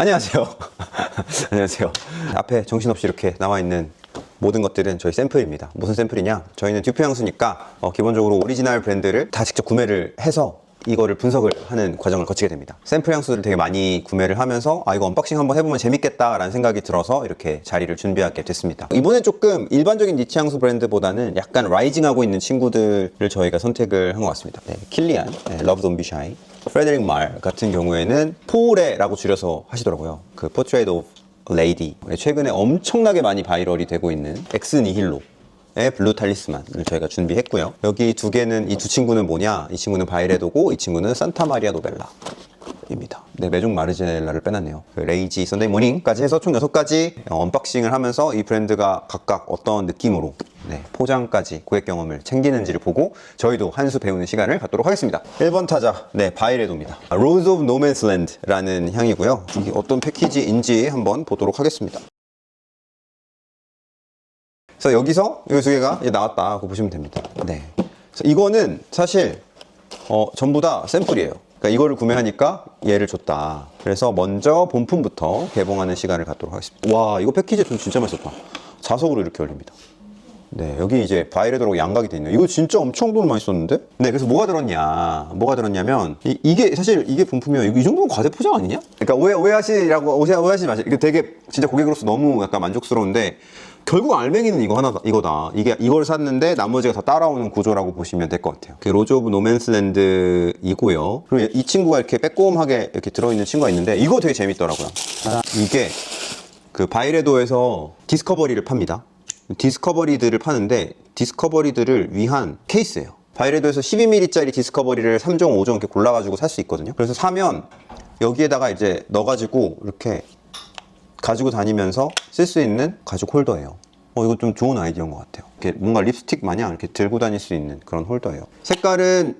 안녕하세요. 안녕하세요. 앞에 정신없이 이렇게 나와 있는 모든 것들은 저희 샘플입니다. 무슨 샘플이냐? 저희는 듀프 향수니까 어, 기본적으로 오리지널 브랜드를 다 직접 구매를 해서 이거를 분석을 하는 과정을 거치게 됩니다. 샘플 향수들을 되게 많이 구매를 하면서 아 이거 언박싱 한번 해보면 재밌겠다라는 생각이 들어서 이렇게 자리를 준비하게 됐습니다. 이번엔 조금 일반적인 니치 향수 브랜드보다는 약간 라이징하고 있는 친구들을 저희가 선택을 한 것 같습니다. 네, 킬리안, 네, 러브 돈비 샤이, 프레데릭 말 같은 경우에는 포레라고 줄여서 하시더라고요. 그 포트레이트 오브 레이디 최근에 엄청나게 많이 바이럴이 되고 있는 엑스 니힐로 의 블루 탈리스만을 저희가 준비했고요. 여기 두 개는 이 두 친구는 뭐냐? 이 친구는 바이레도고 이 친구는 산타 마리아 노벨라 입니다. 네, 메종 마르제넬라를 빼놨네요. 그 레이지, 선데이 모닝까지 해서 총 6가지 언박싱을 하면서 이 브랜드가 각각 어떤 느낌으로 네, 포장까지 고객 경험을 챙기는지를 보고 저희도 한 수 배우는 시간을 갖도록 하겠습니다. 1번 타자, 네, 바이레도입니다. 로즈 오브 노맨스 랜드라는 향이고요. 이게 어떤 패키지인지 한번 보도록 하겠습니다. 그래서 여기서 이 두 개가 이제 나왔다고 보시면 됩니다. 네. 그래서 이거는 사실 어, 전부 다 샘플이에요. 그러니까 이거를 구매하니까 얘를 줬다. 그래서 먼저 본품부터 개봉하는 시간을 갖도록 하겠습니다. 와, 이거 패키지 좀 진짜 맛있었다. 자석으로 이렇게 열립니다. 네, 여기 이제 바이레드로 양각이 돼 있네요. 이거 진짜 엄청 돈 많이 썼는데? 네, 그래서 뭐가 들었냐? 뭐가 들었냐면, 이, 게 사실 이게 본품이요. 이거 이 정도면 과대 포장 아니냐? 그러니까 오해, 오해하시라고, 오해, 오해하시지 마세요. 이게 되게 진짜 고객으로서 너무 약간 만족스러운데, 결국 알맹이는 이거 하나다, 이거다. 이게, 이걸 샀는데 나머지가 다 따라오는 구조라고 보시면 될 것 같아요. 그 로즈 오브 노맨스랜드이고요. 그리고 이 친구가 이렇게 빼꼼하게 이렇게 들어있는 친구가 있는데, 이거 되게 재밌더라고요. 이게 그 바이레도에서 디스커버리를 팝니다. 디스커버리들을 파는데 디스커버리들을 위한 케이스예요. 바이레도에서 12mm짜리 디스커버리를 3종, 5종 이렇게 골라가지고 살 수 있거든요. 그래서 사면 여기에다가 이제 넣어가지고 이렇게 가지고 다니면서 쓸 수 있는 가죽 홀더예요. 어, 이거 좀 좋은 아이디어인 것 같아요. 이렇게 뭔가 립스틱 마냥 이렇게 들고 다닐 수 있는 그런 홀더예요. 색깔은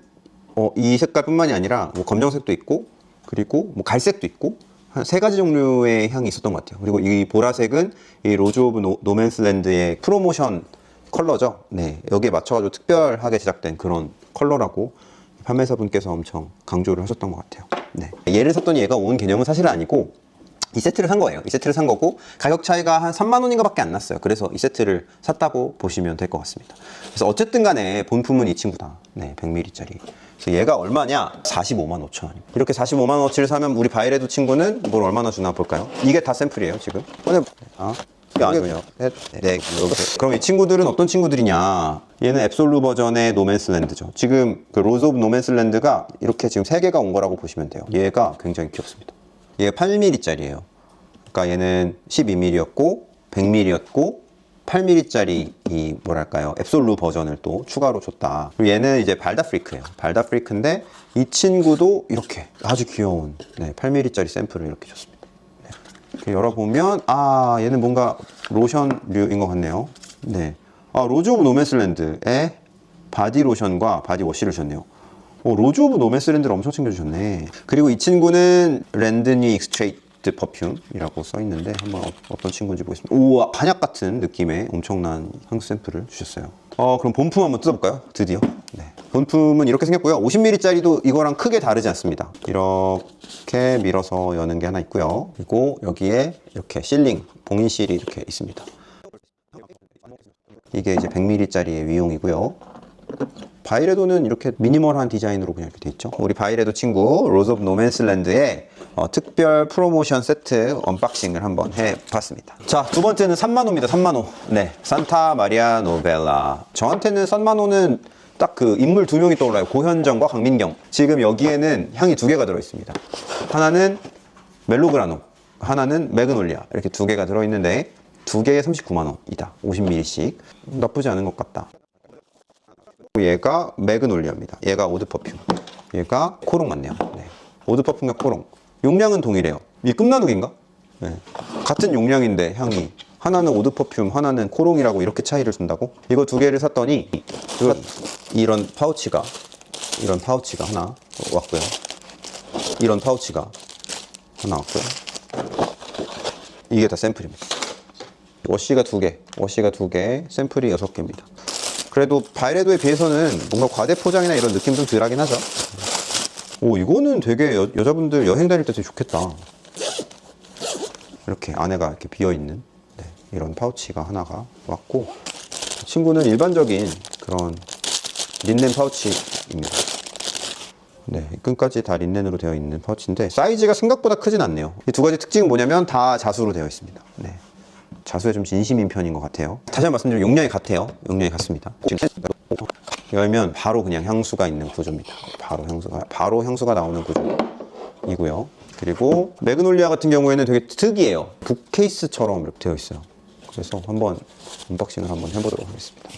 어, 이 색깔뿐만이 아니라 뭐 검정색도 있고 그리고 뭐 갈색도 있고 한 세 가지 종류의 향이 있었던 것 같아요. 그리고 이 보라색은 이 로즈 오브 노, 노맨스랜드의 프로모션 컬러죠. 네, 여기에 맞춰가지고 특별하게 제작된 그런 컬러라고 판매사분께서 엄청 강조를 하셨던 것 같아요. 네, 얘를 샀더니 얘가 온 개념은 사실은 아니고 이 세트를 산 거예요. 이 세트를 산 거고 가격 차이가 한 3만 원인가 밖에 안 났어요. 그래서 이 세트를 샀다고 보시면 될 것 같습니다. 그래서 어쨌든 간에 본품은 이 친구다. 네, 100ml짜리. 그래서 얘가 얼마냐? 45만 5천 원. 이렇게 45만 원어치를 사면 우리 바이레도 친구는 뭘 얼마나 주나 볼까요? 이게 다 샘플이에요, 지금. 근데 아, 이게 아니군요. 네, 네, 이렇게. 그럼 이 친구들은 어떤 친구들이냐? 얘는 앱솔루 버전의 노맨스랜드죠. 지금 그 로즈 오브 노맨스랜드가 이렇게 지금 세 개가 온 거라고 보시면 돼요. 얘가 굉장히 귀엽습니다. 얘가 8mm짜리예요. 그러니까 얘는 12mm였고 100mm였고 8mm짜리 이 뭐랄까요 앱솔루 버전을 또 추가로 줬다. 그리고 얘는 이제 발다 프리크예요. 발다 프리크인데 이 친구도 이렇게 아주 귀여운 네, 8mm짜리 샘플을 이렇게 줬습니다. 네. 이렇게 열어보면 아 얘는 뭔가 로션류인 것 같네요. 네. 아 로즈 오브 노맨스랜드의 바디 로션과 바디 워시를 줬네요. 오, 로즈 오브 노맨스랜드를 엄청 챙겨주셨네. 그리고 이 친구는 랜드니 익스트레이트 퍼퓸이라고 써있는데 한번 어, 떤 친구인지 보겠습니다. 우와, 한약 같은 느낌의 엄청난 향수 샘플을 주셨어요. 어, 그럼 본품 한번 뜯어볼까요? 드디어. 네. 본품은 이렇게 생겼고요. 50ml짜리도 이거랑 크게 다르지 않습니다. 이렇게 밀어서 여는 게 하나 있고요. 그리고 여기에 이렇게 실링, 봉인실이 이렇게 있습니다. 이게 이제 100ml짜리의 위용이고요. 바이레도는 이렇게 미니멀한 디자인으로 그냥 이렇게 돼 있죠. 우리 바이레도 친구 로즈 오브 노맨스랜드의 어, 특별 프로모션 세트 언박싱을 한번 해봤습니다. 자, 두 번째는 산마노입니다. 산마노. 네, 산타 마리아 노벨라. 저한테는 산마노는 딱 그 인물 두 명이 떠올라요. 고현정과 강민경. 지금 여기에는 향이 두 개가 들어있습니다. 하나는 멜로그라노, 하나는 매그놀리아. 이렇게 두 개가 들어있는데 두 개에 39만 원이다. 50ml씩. 나쁘지 않은 것 같다. 얘가 매그놀리아입니다. 얘가 오드 퍼퓸. 얘가 코롱 맞네요. 네. 오드 퍼퓸과 코롱. 용량은 동일해요. 이 끝나누기인가? 네. 같은 용량인데 향이 하나는 오드 퍼퓸, 하나는 코롱이라고 이렇게 차이를 준다고? 이거 두 개를 샀더니 이런 파우치가 이런 파우치가 하나 왔고요. 이런 파우치가 하나 왔고요. 이게 다 샘플입니다. 워시가 두 개, 워시가 두 개, 샘플이 여섯 개입니다. 그래도 바이레도에 비해서는 뭔가 과대 포장이나 이런 느낌 좀 덜하긴 하죠. 오, 이거는 되게 여, 여자분들 여행 다닐 때 되게 좋겠다. 이렇게 안에가 이렇게 비어 있는 네, 이런 파우치가 하나가 왔고 이 친구는 일반적인 그런 린넨 파우치입니다. 네, 이 끈까지 다 린넨으로 되어 있는 파우치인데 사이즈가 생각보다 크진 않네요. 이 두 가지 특징은 뭐냐면 다 자수로 되어 있습니다. 네. 자수에 좀 진심인 편인 것 같아요. 다시 한번 말씀드리면 용량이 같아요. 용량이 같습니다. 지금 열면 바로 그냥 향수가 있는 구조입니다. 바로 향수가 바로 향수가 나오는 구조이고요. 그리고 매그놀리아 같은 경우에는 되게 특이해요. 북 케이스처럼 이렇게 되어 있어요. 그래서 한번 언박싱을 한번 해보도록 하겠습니다.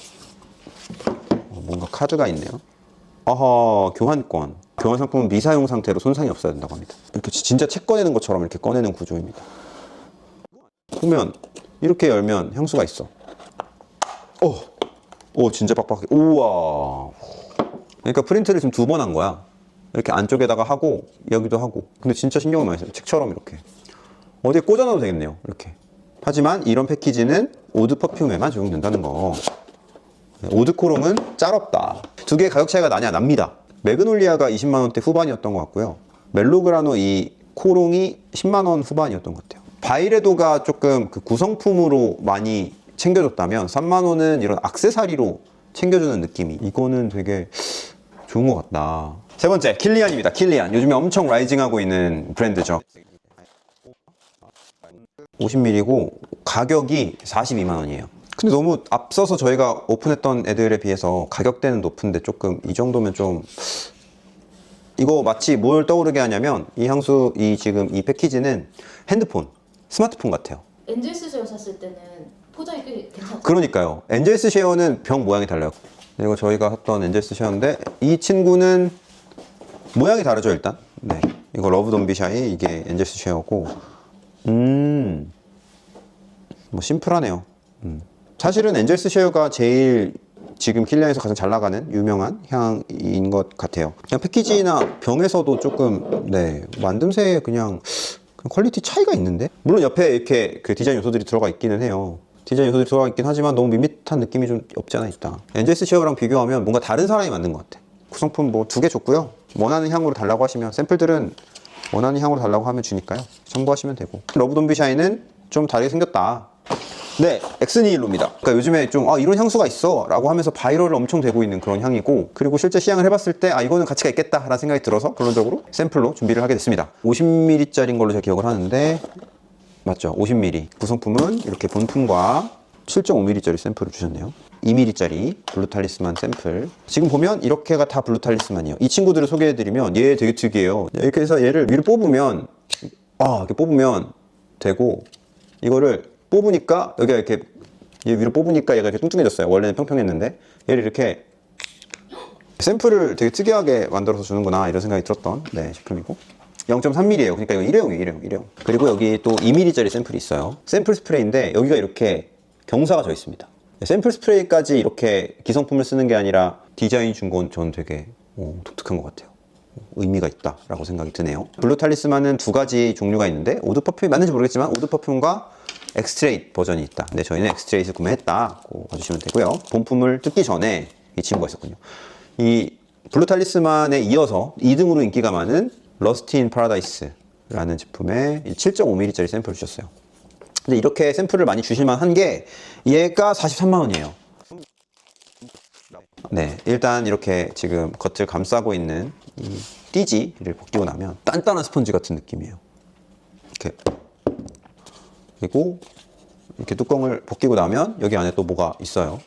어, 뭔가 카드가 있네요. 어허 교환권. 교환 상품은 미사용 상태로 손상이 없어야 된다고 합니다. 이렇게 지- 진짜 책 꺼내는 것처럼 이렇게 꺼내는 구조입니다. 보면 이렇게 열면 향수가 있어. 오, 오 진짜 빡빡해. 우와. 그러니까 프린트를 지금 두 번 한 거야. 이렇게 안쪽에다가 하고 여기도 하고. 근데 진짜 신경을 많이 써요. 책처럼 이렇게. 어디에 꽂아놔도 되겠네요. 이렇게. 하지만 이런 패키지는 오드 퍼퓸에만 적용된다는 거. 네, 오드 코롱은 짤없다. 두 개의 가격 차이가 나냐? 납니다. 매그놀리아가 20만 원대 후반이었던 것 같고요. 멜로그라노 이 코롱이 10만 원 후반이었던 것 같아요. 바이레도가 조금 그 구성품으로 많이 챙겨줬다면 3만 원은 이런 악세사리로 챙겨주는 느낌이 이거는 되게 좋은 것 같다. 세 번째 킬리안입니다. 킬리안 요즘에 엄청 라이징하고 있는 브랜드죠. 50ml고 가격이 42만 원이에요. 근데 너무 앞서서 저희가 오픈했던 애들에 비해서 가격대는 높은데 조금 이 정도면 좀 이거 마치 뭘 떠오르게 하냐면 이 향수 이 지금 이 패키지는 핸드폰 스마트폰 같아요. 엔젤스 제어 샀을 때는 포장이 꽤 괜찮죠? 그러니까요. 엔젤스 쉐어는 병 모양이 달라요. 이거 저희가 했던 엔젤스 쉐어인데 이 친구는 모양이 다르죠 일단. 네. 이거 러브 돈비샤이 이게 엔젤스 쉐어고 음. 뭐 심플하네요. 음. 사실은 엔젤스 쉐어가 제일 지금 킬리안에서 가장 잘 나가는 유명한 향인 것 같아요. 그냥 패키지나 병에서도 조금 네 만듦새에 그냥 그 퀄리티 차이가 있는데 물론 옆에 이렇게 그 디자인 요소들이 들어가 있기는 해요. 디자인 요소들이 들어가 있긴 하지만 너무 밋밋한 느낌이 좀 없지 않아 있다. 엔젤스 쉐어랑 비교하면 뭔가 다른 사람이 만든 것 같아. 구성품 뭐 두 개 줬고요. 원하는 향으로 달라고 하시면 샘플들은 원하는 향으로 달라고 하면 주니까요. 첨부하시면 되고. 러브 돈비샤이는 좀 다르게 생겼다. 네, 엑스니일로입니다. 그러니까 요즘에 좀 아, 이런 향수가 있어 라고 하면서 바이럴을 엄청 되고 있는 그런 향이고 그리고 실제 시향을 해봤을 때 아, 이거는 가치가 있겠다라는 생각이 들어서 결론적으로 샘플로 준비를 하게 됐습니다. 50ml짜리인 걸로 제가 기억을 하는데 맞죠? 50ml. 구성품은 이렇게 본품과 7.5ml짜리 샘플을 주셨네요. 2ml짜리 블루탈리스만 샘플. 지금 보면 이렇게가 다 블루탈리스만이에요. 이 친구들을 소개해드리면 얘 되게 특이해요. 이렇게 해서 얘를 위로 뽑으면 아 이렇게 뽑으면 되고 이거를 뽑으니까 여기가 이렇게 얘 위로 뽑으니까 얘가 이렇게 뚱뚱해졌어요. 원래는 평평했는데 얘를 이렇게 샘플을 되게 특이하게 만들어서 주는구나 이런 생각이 들었던 네, 제품이고 0.3mm예요. 그러니까 이거 일회용이에요, 일회용, 일회용. 그리고 여기 또 2mm짜리 샘플이 있어요. 샘플 스프레이인데 여기가 이렇게 경사가 져 있습니다. 샘플 스프레이까지 이렇게 기성품을 쓰는 게 아니라 디자인 준건전 되게 오, 독특한 것 같아요. 의미가 있다라고 생각이 드네요. 블루 탈리스만은 두 가지 종류가 있는데 오드 퍼퓸이 맞는지 모르겠지만 오드 퍼퓸과 엑스트레이트 버전이 있다. 근데 저희는 엑스트레이트 구매했다고 봐주시면 되고요. 본품을 뜯기 전에 이 친구가 있었군요. 이 블루 탈리스만에 이어서 2등으로 인기가 많은 러스티 인 파라다이스라는 제품의 7.5mm짜리 샘플을 주셨어요. 근데 이렇게 샘플을 많이 주실만 한 게 얘가 43만 원이에요. 네, 일단 이렇게 지금 겉을 감싸고 있는 이 띠지를 벗기고 나면 단단한 스펀지 같은 느낌이에요. 이렇게 그리고 이렇게 뚜껑을 벗기고 나면 여기 안에 또 뭐가 있어요.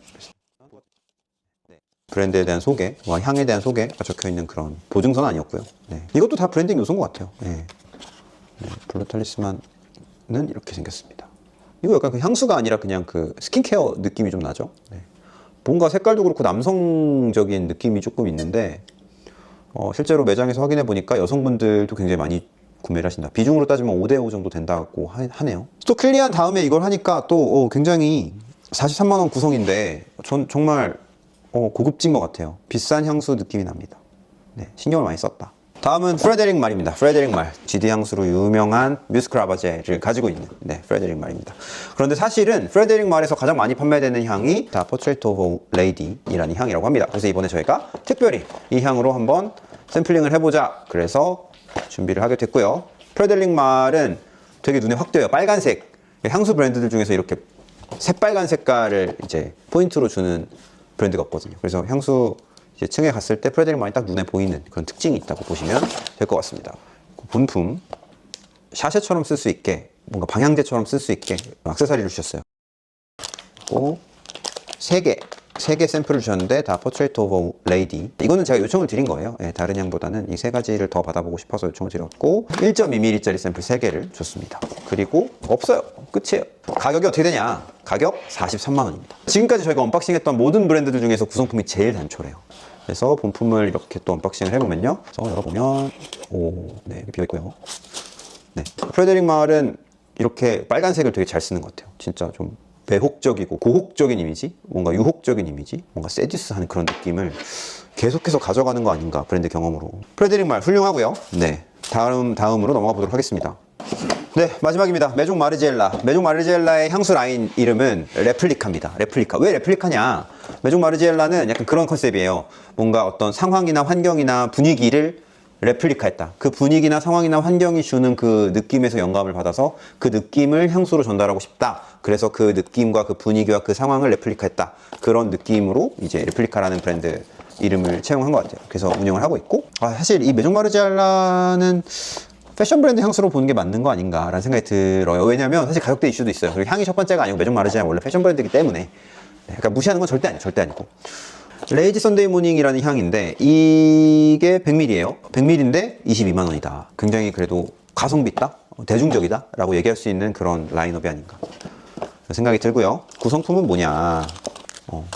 브랜드에 대한 소개와 향에 대한 소개가 적혀 있는 그런 보증서는 아니었고요. 네. 이것도 다 브랜딩 요소인 것 같아요. 네. 네, 블루 탈리스만은 이렇게 생겼습니다. 이거 약간 그 향수가 아니라 그냥 그 스킨케어 느낌이 좀 나죠. 네. 뭔가 색깔도 그렇고 남성적인 느낌이 조금 있는데 어, 실제로 매장에서 확인해 보니까 여성분들도 굉장히 많이 구매를 하신다. 비중으로 따지면 5대5 정도 된다고 하, 하네요. 또 클리안 다음에 이걸 하니까 또 어, 굉장히 43만 원 구성인데 전 정말 어, 고급진 것 같아요. 비싼 향수 느낌이 납니다. 네, 신경을 많이 썼다. 다음은 프레데릭 말입니다. 프레데릭 말. GD 향수로 유명한 뮤스크라바제를 가지고 있는 네, 프레데릭 말입니다. 그런데 사실은 프레데릭 말에서 가장 많이 판매되는 향이 다 포트레이트 오브 레이디이라는 향이라고 합니다. 그래서 이번에 저희가 특별히 이 향으로 한번 샘플링을 해보자. 그래서 준비를 하게 됐고요. 프레데릭 말은 되게 눈에 확 띄어요. 빨간색 향수 브랜드들 중에서 이렇게 새빨간 색깔을 이제 포인트로 주는 브랜드가 없거든요. 그래서 향수 이제 층에 갔을 때 프레데릭 마이 딱 눈에 보이는 그런 특징이 있다고 보시면 될 것 같습니다. 그 본품 샤쉐처럼 쓸 수 있게 뭔가 방향제처럼 쓸 수 있게 액세서리를 주셨어요. 그리고 세 개, 세 개 샘플을 주셨는데 다 포트레이트 오브 레이디. 이거는 제가 요청을 드린 거예요. 예, 다른 향보다는 이 세 가지를 더 받아보고 싶어서 요청을 드렸고 1.2mm짜리 샘플 세 개를 줬습니다. 그리고 없어요. 끝이에요. 가격이 어떻게 되냐? 가격 43만 원입니다. 지금까지 저희가 언박싱했던 모든 브랜드들 중에서 구성품이 제일 단촐해요. 그래서 본품을 이렇게 또 언박싱을 해보면요. 그래서 열어보면 오, 네, 이렇게 비어 있고요. 네. 프레데릭 마을은 이렇게 빨간색을 되게 잘 쓰는 것 같아요. 진짜 좀 매혹적이고 고혹적인 이미지, 뭔가 유혹적인 이미지, 뭔가 세디스하는 그런 느낌을 계속해서 가져가는 거 아닌가 브랜드 경험으로. 프레데릭 마을 훌륭하고요. 네. 다음 다음으로 넘어가 보도록 하겠습니다. 네, 마지막입니다. 메종 마르지엘라. 메종 마르지엘라의 향수 라인 이름은 레플리카입니다. 레플리카. 왜 레플리카냐? 메종 마르지엘라는 약간 그런 컨셉이에요. 뭔가 어떤 상황이나 환경이나 분위기를 레플리카했다. 그 분위기나 상황이나 환경이 주는 그 느낌에서 영감을 받아서 그 느낌을 향수로 전달하고 싶다. 그래서 그 느낌과 그 분위기와 그 상황을 레플리카했다. 그런 느낌으로 이제 레플리카라는 브랜드 이름을 채용한 것 같아요. 그래서 운영을 하고 있고 아, 사실 이 메종 마르지엘라는 패션 브랜드 향수로 보는 게 맞는 거 아닌가라는 생각이 들어요. 왜냐면 사실 가격대 이슈도 있어요. 그리고 향이 첫 번째가 아니고 메종 마르지엘라 원래 패션 브랜드이기 때문에 네, 그러니까 무시하는 건 절대 아니에요. 절대 아니고. 레이지 선데이 모닝이라는 향인데 이게 100ml예요. 100ml인데 22만 원이다. 굉장히 그래도 가성비 있다, 어, 대중적이다 라고 얘기할 수 있는 그런 라인업이 아닌가 생각이 들고요. 구성품은 뭐냐? 어,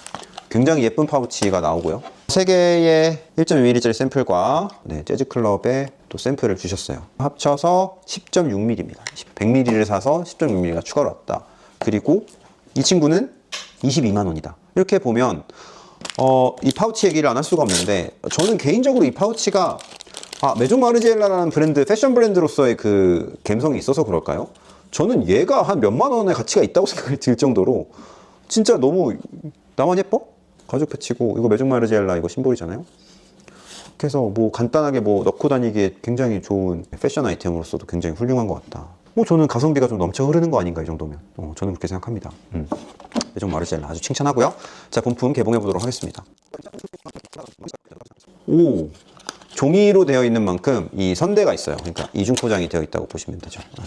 굉장히 예쁜 파우치가 나오고요. 세 개의 1.2mm짜리 샘플과 네, 재즈클럽의 또 샘플을 주셨어요. 합쳐서 10.6mm입니다. 100ml를 사서 10.6mm가 추가로 왔다. 그리고 이 친구는 22만 원이다. 이렇게 보면 어, 이 파우치 얘기를 안 할 수가 없는데 저는 개인적으로 이 파우치가 아, 메종 마르지엘라라는 브랜드 패션 브랜드로서의 그 감성이 있어서 그럴까요? 저는 얘가 한 몇만 원의 가치가 있다고 생각이 들 정도로 진짜 너무 나만 예뻐? 가죽 패치고 이거 메종 마르지엘라 이거 심볼이잖아요. 그래서 뭐 간단하게 뭐 넣고 다니기에 굉장히 좋은 패션 아이템으로서도 굉장히 훌륭한 것 같다. 뭐 저는 가성비가 좀 넘쳐 흐르는 거 아닌가 이 정도면. 어, 저는 그렇게 생각합니다. 음. 메종 마르지엘라 아주 칭찬하고요. 자 본품 개봉해 보도록 하겠습니다. 오 종이로 되어 있는 만큼 이 선대가 있어요. 그러니까 이중 포장이 되어 있다고 보시면 되죠. 아.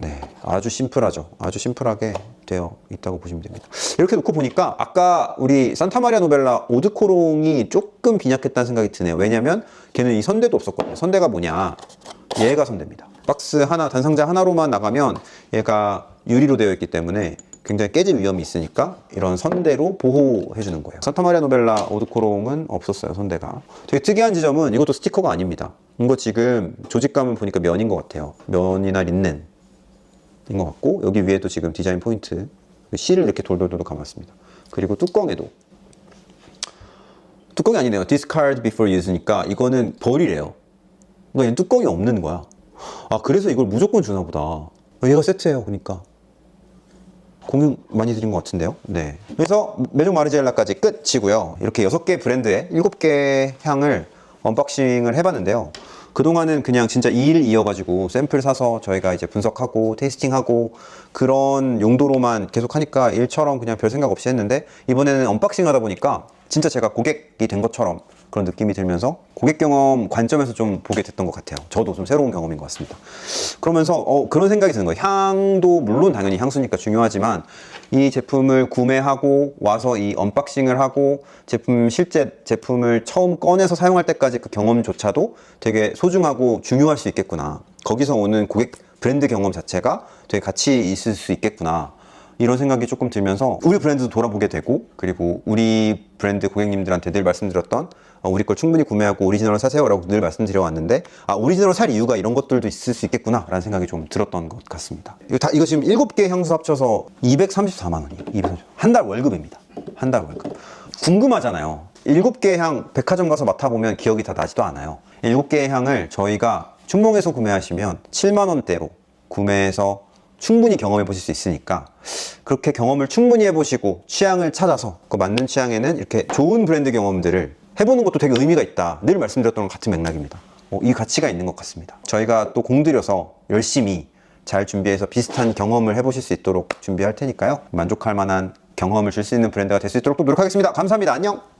네, 아주 심플하죠. 아주 심플하게 되어 있다고 보시면 됩니다. 이렇게 놓고 보니까 아까 우리 산타마리아 노벨라 오드코롱이 조금 빈약했다는 생각이 드네요. 왜냐면 걔는 이 선대도 없었거든요. 선대가 뭐냐? 얘가 선대입니다. 박스 하나, 단상자 하나로만 나가면 얘가 유리로 되어 있기 때문에 굉장히 깨질 위험이 있으니까 이런 선대로 보호해 주는 거예요. 산타마리아 노벨라 오드코롱은 없었어요, 선대가. 되게 특이한 지점은 이것도 스티커가 아닙니다. 이거 지금 조직감을 보니까 면인 것 같아요. 면이나 린넨. 인 것 같고 여기 위에도 지금 디자인 포인트 실을 이렇게 돌돌돌 감았습니다. 그리고 뚜껑에도 뚜껑이 아니네요. discard before use니까 이거는 버리래요. 그러니까 얘는 뚜껑이 없는 거야. 아 그래서 이걸 무조건 주나 보다. 얘가 세트예요. 그러니까 공유 많이 드린 것 같은데요. 네. 그래서 메종 마르지엘라까지 끝이고요. 이렇게 6개 브랜드의 7개 향을 언박싱을 해봤는데요. 그동안은 그냥 진짜 2일 이어가지고 샘플 사서 저희가 이제 분석하고 테이스팅하고 그런 용도로만 계속 하니까 일처럼 그냥 별 생각 없이 했는데 이번에는 언박싱 하다 보니까 진짜 제가 고객이 된 것처럼 그런 느낌이 들면서 고객 경험 관점에서 좀 보게 됐던 것 같아요. 저도 좀 새로운 경험인 것 같습니다. 그러면서 어, 그런 생각이 드는 거예요. 향도 물론 당연히 향수니까 중요하지만 이 제품을 구매하고 와서 이 언박싱을 하고 제품 실제 제품을 처음 꺼내서 사용할 때까지 그 경험조차도 되게 소중하고 중요할 수 있겠구나. 거기서 오는 고객 브랜드 경험 자체가 되게 가치 있을 수 있겠구나. 이런 생각이 조금 들면서 우리 브랜드도 돌아보게 되고 그리고 우리 브랜드 고객님들한테 늘 말씀드렸던 어, 우리 걸 충분히 구매하고 오리지널을 사세요라고 늘 말씀드려 왔는데 아 오리지널을 살 이유가 이런 것들도 있을 수 있겠구나라는 생각이 좀 들었던 것 같습니다. 이거 다 이거 지금 7개 향수 합쳐서 234만 원이에요. 한달 월급입니다. 한 달 월급. 궁금하잖아요. 7개 향 백화점 가서 맡아보면 기억이 다 나지도 않아요. 7개의 향을 저희가 충봉에서 구매하시면 7만 원대로 구매해서 충분히 경험해 보실 수 있으니까 그렇게 경험을 충분히 해보시고 취향을 찾아서 그 맞는 취향에는 이렇게 좋은 브랜드 경험들을 해보는 것도 되게 의미가 있다. 늘 말씀드렸던 것 같은 맥락입니다. 어, 이 가치가 있는 것 같습니다. 저희가 또 공들여서 열심히 잘 준비해서 비슷한 경험을 해보실 수 있도록 준비할 테니까요. 만족할 만한 경험을 줄 수 있는 브랜드가 될 수 있도록 또 노력하겠습니다. 감사합니다. 안녕!